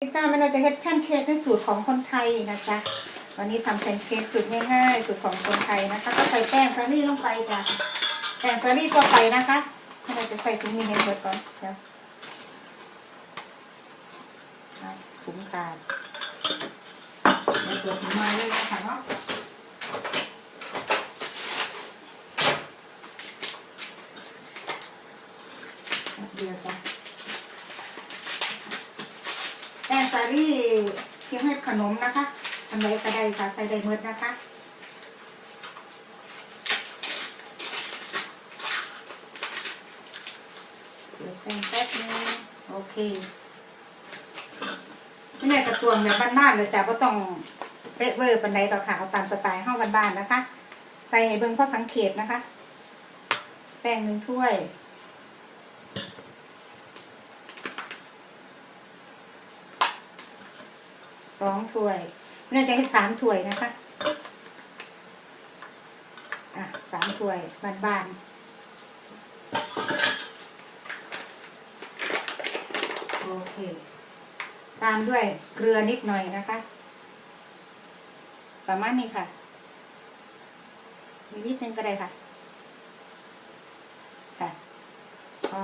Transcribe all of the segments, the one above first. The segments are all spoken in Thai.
จ้าแม่เราจะเฮ็ดแพนเค้กในสูตรของคนไทยนะจ๊ะวันนี้ทำแพนเค้กสูตรง่ายๆสูตรของคนไทยนะคะ ก็ใส่แป้งซารี่ลงไปจ้ะแป้งซารี่ตัวไปนะคะให้เราจะใส่ถุงนี้ให้หมดก่อนเดี๋ยวเอาถุงขาดเอาตัวถุงมาเลยนะคะเนาะเดียวจ้ะ แป้งสาลี่เคี่ยวให้ ขนมนะคะอันใดก็ได้ค่ะใส่ได้หมดนะคะเดี๋ยวแป้งแป๊บนึงโอเคไม่แน่กระตวงแบบบ้านๆเลยจ้ะก็ต้องเป๊ะเวอร์ปันใดต่อค่ะเอาตามสไตล์ห้องบ้านๆนะคะ ใส่ให้เบิ่งพ่อสังเกตนะคะ แป้งหนึ่งถ้วย สองถ้วยไม่น่าจะให้สามถ้วยนะคะอะสามถ้วยบานๆโอเค ตามด้วยเกลือนิดหน่อยนะคะ ประมาณนี้ค่ะนิดนึงก็ได้ค่ะค่ะอ๋อ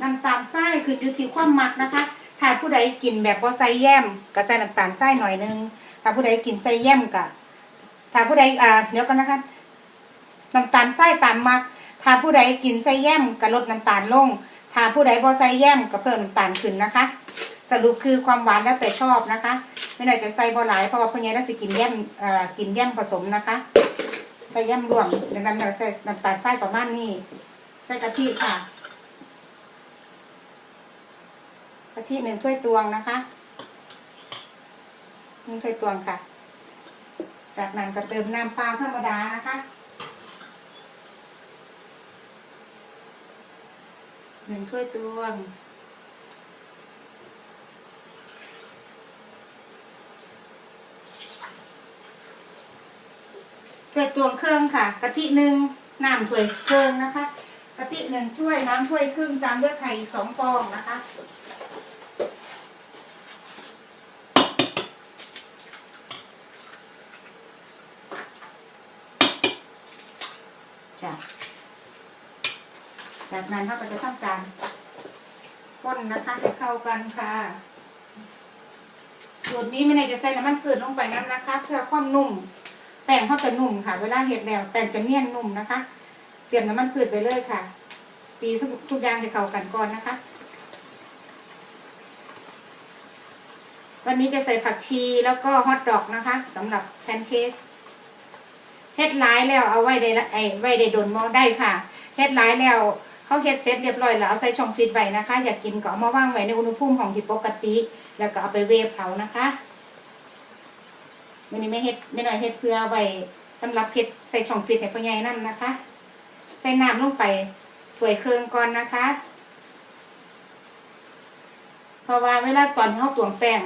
น้ำตาลทรายคืออยู่ที่ความหมักนะคะ ถ้าผู้ใดกินแบบบ่ใส่แย้มก็ใส่น้ำตาลทรายหน่อยนึง ถ้าผู้ใดกินใส่แย้มก็ถ้าผู้ใดอ่าเดี๋ยวกันนะคะน้ำตาลทรายตามมัก ถ้าผู้ใดกินใส่แย้มก็ลดน้ำตาลลง ถ้าผู้ใดบ่ใส่แย้มก็เพิ่มน้ำตาลขึ้นนะคะ สรุปคือความหวานแล้วแต่ชอบนะคะ ไม่น่าจะใส่บ่หลายเพราะว่าพ่อใหญ่น่าสิกินแย้มเอ่อกินแย้มผสมนะคะ ใส่แย้มรวมดังนั้นเราใส่น้ำตาลทรายประมาณนี้ ใส่กะทิค่ะ กะทิหนึ่งถ้วยตวงนะคะหนึ่งถ้วยตวงค่ะ จากนั้นก็เติมน้ำปลาธรรมดานะคะหนึ่งถ้วยตวงถ้วยตวงเครื่องค่ะกะทิหนึ่งน้ำถ้วยเครื่องนะคะกะทิหนึ่งถ้วยน้ำถ้วยครึ่งตามด้วยไข่สองฟองนะคะ จ้ะจากนั้นเราก็จะทำการก้นนะคะให้เข้ากันค่ะสูตรนี้ไม่ได้จะใส่น้ำมันพืชลงไปน้ำนะคะ เพื่อความนุ่ม แป้งเขาจะนุ่มค่ะ เวลาเห็ดแล้วแป้งจะเนียนนุ่มนะคะ เตรียมน้ำมันพืชไปเลยค่ะ ตีทุกอย่างให้เข้ากันก่อนนะคะ วันนี้จะใส่ผักชีแล้วก็ฮอทดอกนะคะสำหรับแพนเค้ก เฮ็ดหลายแล้วเอาไว้ได้ไอ้ไว้ได้โดนมอได้ค่ะเฮ็ดหลายแล้วเขาเฮ็ดเสร็จเรียบร้อยแล้วเอาใส่ช่องฟรีซไว้นะคะ อยากกินก็เอามาว่างไว้ในอุณหภูมิของที่ปกติ แล้วก็เอาไปเวฟเผานะคะวันนี้ไม่เฮ็ดไม่น้อยเฮ็ดเพื่อไว้สำหรับเฮ็ดใส่ช่องฟรีซให้พ่อใหญ่นั่นนะคะ ใส่น้ำลงไปถ้วยเครื่องก่อนนะคะเพราะว่าเวลาตอนเขาตวงแป้ง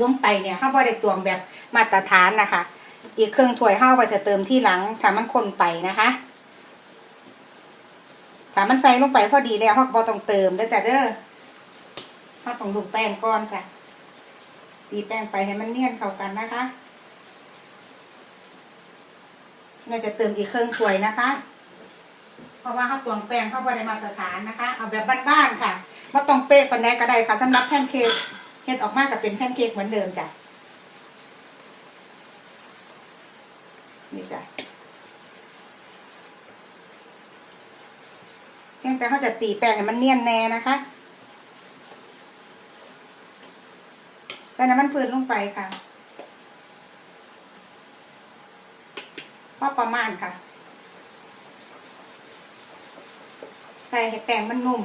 ลงไปเนี่ยเขาบ่ได้ตวงแบบมาตรฐานนะคะ อีกเครื่องถ้วยห้าไว้จะเติมที่หลังถ้ามันคนไปนะคะถ้ามันใส่ลงไปพอดีแล้วเขาก็บ่ต้องเติมเด้อจ้ะเด้อเขาต้องดูแป้งก่อนค่ะตีแป้งไปให้มันเนียนเข้ากันนะคะเราจะเติมอีกเครื่องถ้วยนะคะ เพราะว่าเขาตวงแป้งเขาบ่ได้มาตรฐานนะคะ เอาแบบบ้านๆค่ะว่าต้องเป๊ะปันใดก็ได้ค่ะสำหรับแพนเค้กเฮ็ดออกมากับเป็นแพนเค้กเหมือนเดิมจ้ะ นี่จ้ะเพียงแต่เขาจะตีแป้งให้มันเนียนแน่นะคะใส่น้ำมันพืชลงไปค่ะพอประมาณค่ะ ใส่ให้แป้งมันนุ่ม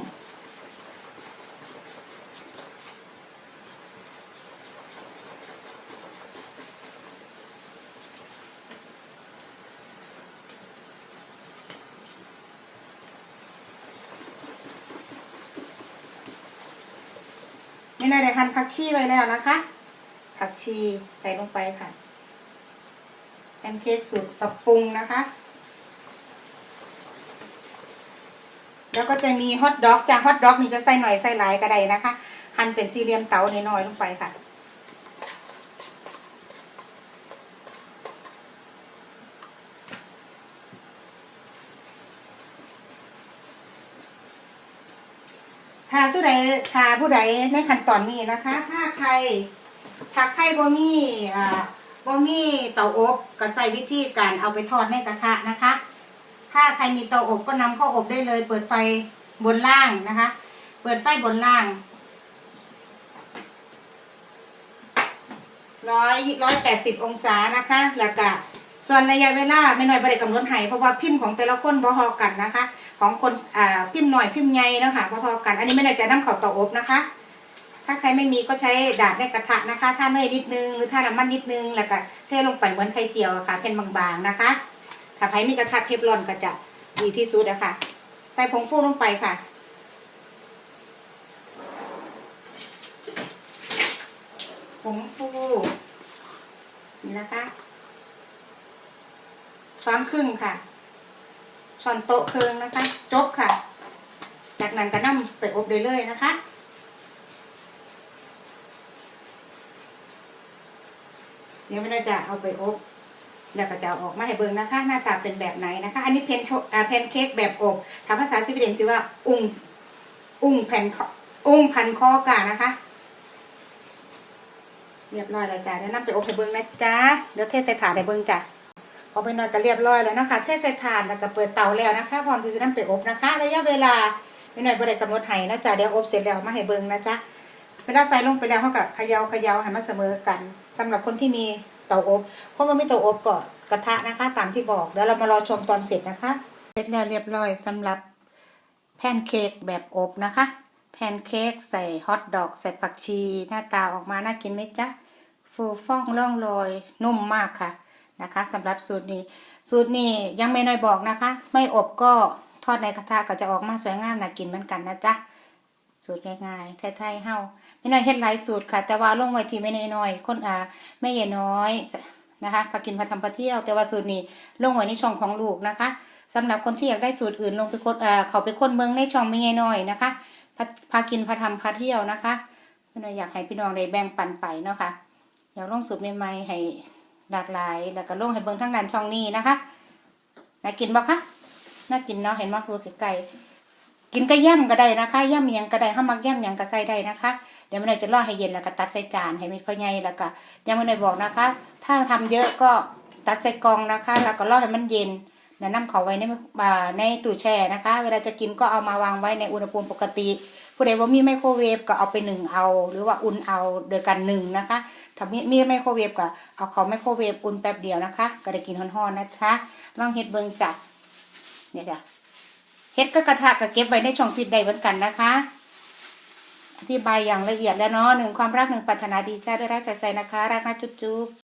นี่นายได้หั่นผักชีไว้แล้วนะคะ ผักชีใส่ลงไปค่ะแพนเค้กสูตรปรับปรุงนะคะ แล้วก็จะมีฮอทดอกจากฮอทดอกนี่จะใส่หน่อยใส่หลายก็ได้นะคะ หั่นเป็นสี่เหลี่ยมเต๋าน้อยๆลงไปค่ะ ถ้าผู้ใดถ้าผู้ใดในขั้นตอนนี้นะคะ ถ้าใครถ้าใครบ่มีอ่าบ่มีเตาอบก็ใส่วิธีการเอาไปทอดในกระทะนะคะ ถ้าใครมีเตาอบก็นำเข้าอบได้เลย เปิดไฟบนล่างนะคะ เปิดไฟบนล่างร้อยร้อยแปดสิบองศานะคะ แล้วก็ส่วนระยะเวลาไม่น้อยบริกำหนดให้เพราะว่าพิมพ์ของแต่ละคนบ่ทอกันนะคะ ของคนอ่าพิมพ์หน่อยพิมพ์ใหญ่เนะคะบ่ทอกัน อันนี้ไม่ได้จะนำเข้าเตาอบนะคะ ถ้าใครไม่มีก็ใช้ดาดในกระทะนะคะถ้าเนยนิดนึงหรือถ้าน้ำมันนิดนึงแล้วก็เทลงไปเหมือนไข่เจียวอะค่ะเป็นบางๆนะคะ ถ้าใครมีกระทะเทฟลอนก็จะดีที่สุดอะค่ะ ใส่ผงฟูลงไปค่ะผงฟูนี่นะคะช้อนครึ่งค่ะ ช้อนโต๊ะครึ่งนะคะ จบค่ะ จากนั้นก็นำไปอบได้เลยนะคะเดี๋ยวไม่ได้จะเอาไปอบแล้วก็จะเอาออกมาให้เบิ่งนะคะ หน้าตาเป็นแบบไหนนะคะ อันนี้เพนแพนเค้กแบบอบถามภาษาสวีเดนชื่อว่า อุ้งอุ้งแผ่นอุ้งพันคอกานะคะ เรียบร้อยแล้วจ้ะเดี๋ยวนำไปอบให้เบิ่งนะจ๊ะเดี๋ยวเทใส่ถาดให้เบิ่งจ้ะ อไปนอนก็เรียบร้อยแล้วนะคะเทใส่ถาดแล้วก็เปิดเตาแล้วนะคะ พร้อมที่จะนำไปอบนะคะระยะเวลาไม่หน้อยบ่ได้กำหนดให้นะจ๊ะเดี๋ยวอบเสร็จแล้วมาให้เบิ่งนะจ๊ะเวลาใส่ลงไปแล้วเขาก็เขยา่าเขย่าให้มันเสมอกันสำหรับคนที่มีเตาอบคนว่าไม่เตาอบก็กระทะนะคะ ตามที่บอกเดี๋ยวเรามารอชมตอนเสร็จนะคะ เสร็จแล้วเรียบร้อยสำหรับแพนเค้กแบบอบนะคะ แพนเค้กใส่ฮอทดอกใส่ผักชี หน้าตาออกมาน่ากินไหมจ๊ะฟูฟ่องร่องลอยนุ่มมากค่ะ นะคะสำหรับสูตรนี้ สูตรนี้ยังไม่น้อยบอกนะคะ ไม่อบก็ทอดในกระทะก็จะออกมาสวยงามน่ากินเหมือนกันนะจ๊ะสูตรง่ายๆไทยๆเฮาไม่น้อยเฮ็ดหลายสูตรค่ะ แต่ว่าลงไว้ที่ไม่น้อยๆคนอ่าไม่ใหญ่น้อยนะคะพากินพาทำพาเที่ยว แต่ว่าสูตรนี้ลงไว้ในช่องของลูกนะคะสำหรับคนที่อยากได้สูตรอื่นลงไปกดอ่าเขาไปค้นเมืองในช่องไม่ใหญ่น้อยนะคะพาพากินพาทำพาเที่ยวนะคะไม่น้อยอยากให้พี่น้องได้แบ่งปันไปเนาะค่ะอยากลงสูตรใหม่ๆให้ หลากหลาย แล้วก็ลงให้เบิ่งทั้งด้านช่องนี้นะคะน่ากินบ่คะน่ากินเนาะเห็นมั้ยดูไกลๆกินก็ย่ำก็ได้นะคะย่ำยังก็ได้ห้ามักย่ำยังก็ใส่ได้นะคะ เดี๋ยวมันอยจะรอให้เย็นแล้วก็ตัดใส่จานให้มันพอใหญ่แล้วก็ยังไม่ได้บอกนะคะ ถ้าทำเยอะก็ตัดใส่กองนะคะ แล้วก็รอให้มันเย็นแล้วนำเขาไว้ในในตู้แช่นะคะ เวลาจะกินก็เอามาวางไว้ในอุณหภูมิปกติ ผู้ใดว่ามีไมโครเวฟก็เอาไปหนึ่งเอา หรือว่าอุ่นเอาโดยการหนึ่งนะคะถ้ามีมีไมโครเวฟก็เอาเขาไมโครเวฟอุ่นแป๊บเดียวนะคะ ก็ได้กินฮ้อนๆนะคะลองเฮ็ดเบิ่งจ้ะเนี่ยจ้ะเฮ็ดก็กระทะก็เก็บไว้ในช่องฟิตได้เหมือนกันนะคะอธิบายอย่างละเอียดแล้วเนาะหนึ่งความรักหนึ่งปรารถนาดีจ้าด้วยรักจากใจนะคะ รักนะจุ๊บ